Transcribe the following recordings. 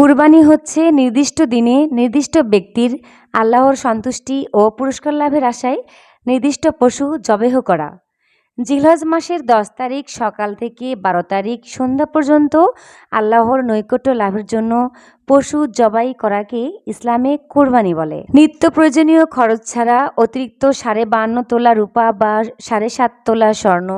কুরবানি হচ্ছে নির্দিষ্ট দিনে নির্দিষ্ট ব্যক্তির আল্লাহর সন্তুষ্টি ও পুরস্কার লাভের আশায় নির্দিষ্ট পশু জবেহ করা। জিলহজ মাসের দশ তারিখ সকাল থেকে বারো তারিখ সন্ধ্যা পর্যন্ত আল্লাহর নৈকট্য লাভের জন্য পশু জবাই করাকে ইসলামে কোরবানি বলে। নিত্য প্রয়োজনীয় খরচ ছাড়া অতিরিক্ত সাড়ে বান্ন তোলা রূপা বা সাড়ে সাত তোলা স্বর্ণ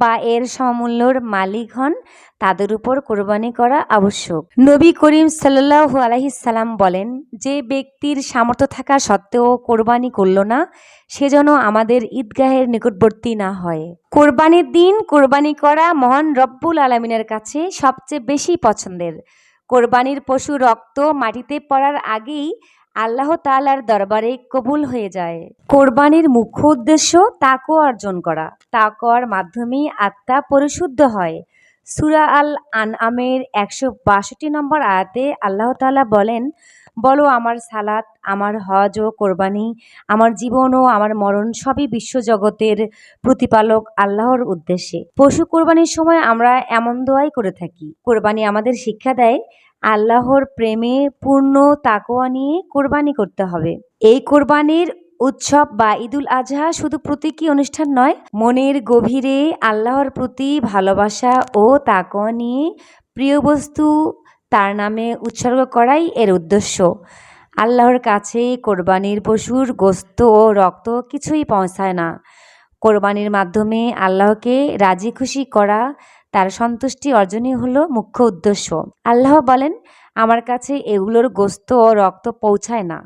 বা এর সমূল্যর মালিক হন তাদের উপর কোরবানি করা আবশ্যক। নবী করিম সাল্লাহু আলহিসাল্লাম বলেন, যে ব্যক্তির সামর্থ্য থাকা সত্ত্বেও কোরবানি করল না, সে যেন আমাদের ঈদগাহের নিকটবর্তী না হয়। কোরবানির দিন কোরবানি করা মহান রব্বুল আলমিনের কাছে সবচেয়ে বেশি পছন্দের। কোরবানির পশু রক্ত মাটিতে পড়ার আগেই আল্লাহ তালার দরবারে কবুল হয়ে যায়। কোরবানির মুখ্য উদ্দেশ্য তাকো অর্জন করা। তাকোয়ার মাধ্যমেই আত্মা পরিশুদ্ধ হয়। সুরা আল আনআমের একশো বাষট্টি নম্বর আয়াতে আল্লাহ তালা বলেন, বলো আমার সালাত, আমার হজ ও কোরবানি, আমার জীবন ও আমার মরণ সবই বিশ্বজগতের প্রতিপালক আল্লাহর উদ্দেশ্যে। পশু কোরবানির সময় আমরা এমন দোয়াই করে থাকি। কোরবানি আমাদের শিক্ষা দেয় আল্লাহর প্রেমে পূর্ণ তাকোয়া নিয়ে কোরবানি করতে হবে। এই কোরবানির উৎসব বা ঈদুল আজহা শুধু প্রতীকী অনুষ্ঠান নয়, মনের গভীরে আল্লাহর প্রতি ভালোবাসা ও তাকোয়া নিয়ে প্রিয় বস্তু তার নামে উৎসর্গ করাই এর উদ্দেশ্য। আল্লাহর কাছে কোরবানির পশুর গোস্ত ও রক্ত কিছুই পৌঁছায় না। কোরবানির মাধ্যমে আল্লাহকে রাজি খুশি করা তার সন্তুষ্টি অর্জনই হলো মুখ্য উদ্দেশ্য। আল্লাহ বলেন, আমার কাছে এগুলোর গোস্ত ও রক্ত পৌঁছায় না।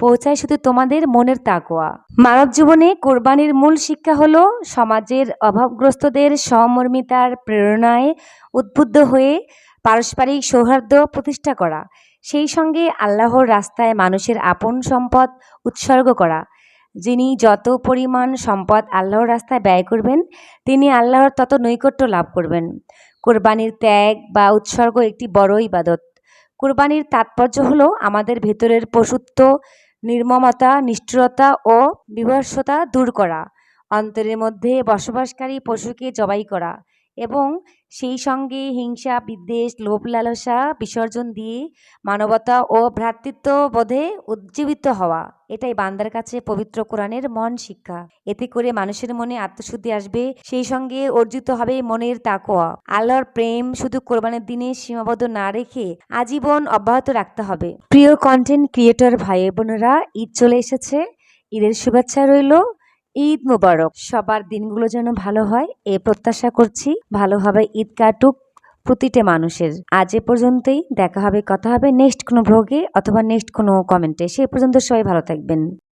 পৌঁছায় শুধু তোমাদের মনের তাকোয়া মানব জীবনে কোরবানির মূল শিক্ষা হলো সমাজের অভাবগ্রস্তদের সহমর্মিতার প্রেরণায় উদ্বুদ্ধ হয়ে পারস্পরিক সৌহার্দ্য প্রতিষ্ঠা করা। সেই সঙ্গে আল্লাহর রাস্তায় মানুষের আপন সম্পদ উৎসর্গ করা। যিনি যত পরিমাণ সম্পদ আল্লাহর রাস্তায় ব্যয় করবেন, তিনি আল্লাহর তত নৈকট্য লাভ করবেন। কোরবানির ত্যাগ বা উৎসর্গ একটি বড় ইবাদত। কোরবানির তাৎপর্য হলো আমাদের ভেতরের পশুত্ব, নির্মমতা, নিষ্ঠুরতা ও বিভৎসতা দূর করা। অন্তরের মধ্যে বসবাসকারী পশুকে জবাই করা। এবং সেই সঙ্গে হিংসা, বিদ্বেষ লোভ লালসা বিসর্জন দিয়ে মানবতা ও ভ্রাতৃত্ববোধে উজ্জীবিত হওয়া। এটাই বান্দার কাছে পবিত্র কোরআনের মন শিক্ষা। এতে করে মানুষের মনে আত্মশুদ্ধি আসবে, সেই সঙ্গে অর্জিত হবে মনের তাকোয়া আল্লাহর প্রেম শুধু কোরবানের দিনে সীমাবদ্ধ না রেখে আজীবন অব্যাহত রাখতে হবে। প্রিয় কন্টেন্ট ক্রিয়েটর ভাই বোনেরা ঈদ চলে এসেছে। ঈদের শুভেচ্ছা রইল। ঈদ মুবারক। সবার দিনগুলো যেন ভালো হয়, এ প্রত্যাশা করছি ভালোভাবে ঈদ কাটুক প্রতিটা মানুষের। আজ এ পর্যন্তই, দেখা হবে, কথা হবে নেক্সট কোনো ভ্লগে অথবা নেক্সট কোনো কমেন্টে সে পর্যন্ত সবাই ভালো থাকবেন।